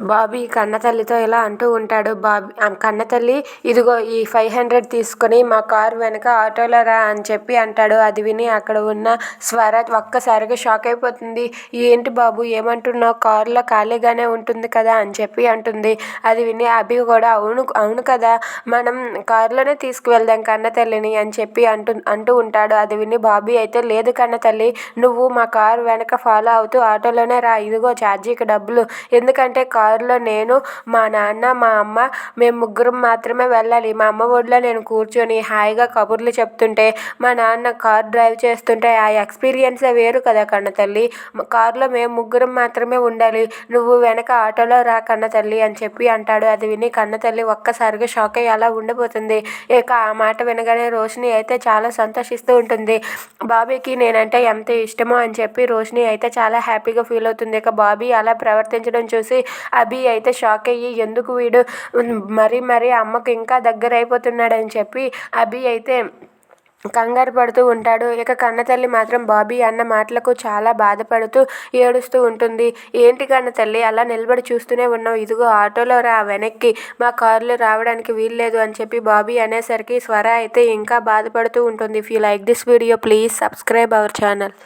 బాబీ కన్నతల్లితో ఇలా అంటూ ఉంటాడు. బాబీ కన్నతల్లి ఇదిగో ఈ ఫైవ్ హండ్రెడ్ తీసుకొని మా కారు వెనక ఆటోలో రా అని చెప్పి అంటాడు. అది విని అక్కడ ఉన్న స్వర ఒక్కసారిగా షాక్ అయిపోతుంది. ఏంటి బాబు ఏమంటున్నావు? కారులో ఖాళీగానే ఉంటుంది కదా అని చెప్పి అంటుంది. అది విని అభి కూడా అవును అవును కదా మనం కారులోనే తీసుకువెళ్దాం కన్నతల్లిని అని చెప్పి అంటూ అంటూ ఉంటాడు. అది విని బాబీ అయితే లేదు కన్నతల్లి నువ్వు మా కారు వెనక ఫాలో అవుతూ ఆటోలోనే రా. ఇదిగో ఛార్జీకి డబ్బులు. ఎందుకంటే కారులో నేను మా నాన్న మా అమ్మ మేము ముగ్గురం మాత్రమే వెళ్ళాలి. మా అమ్మ ఒడిలో నేను కూర్చొని హాయిగా కబుర్లు చెప్తుంటే మా నాన్న కార్ డ్రైవ్ చేస్తుంటే ఆ ఎక్స్పీరియన్సే వేరు కదా కన్న తల్లి. కారులో మేము ముగ్గురం మాత్రమే ఉండాలి. నువ్వు వెనక ఆటోలో రా కన్న తల్లి అని చెప్పి అంటాడు. అది విని కన్న తల్లి ఒక్కసారిగా షాక్ అయ్యి అలా ఉండిపోతుంది ఇక ఆ మాట వినగానే రోషిని అయితే చాలా సంతోషిస్తూ ఉంటుంది. బాబీకి నేనంటే ఎంత ఇష్టమో అని చెప్పి రోషిని అయితే చాలా హ్యాపీగా ఫీల్ అవుతుంది. ఇక బాబీ అలా ప్రవర్తించడం చూసి అభి అయితే షాక్ అయ్యి ఎందుకు వీడు? మరీ మరీ అమ్మకు ఇంకా దగ్గర అయిపోతున్నాడని చెప్పి అభి అయితే కంగారు పడుతూ ఉంటాడు. ఇక కన్నతల్లి మాత్రం బాబీ అన్న మాటలకు చాలా బాధపడుతూ ఏడుస్తూ ఉంటుంది. ఏంటి కన్నతల్లి అలా నిలబడి చూస్తూనే ఉన్నావు? ఇదిగో ఆటోలో రా వెనక్కి. మా కారులో రావడానికి వీల్లేదు అని చెప్పి బాబీ అనేసరికి స్వర అయితే ఇంకా బాధపడుతూ ఉంటుంది. If you like this video please subscribe our channel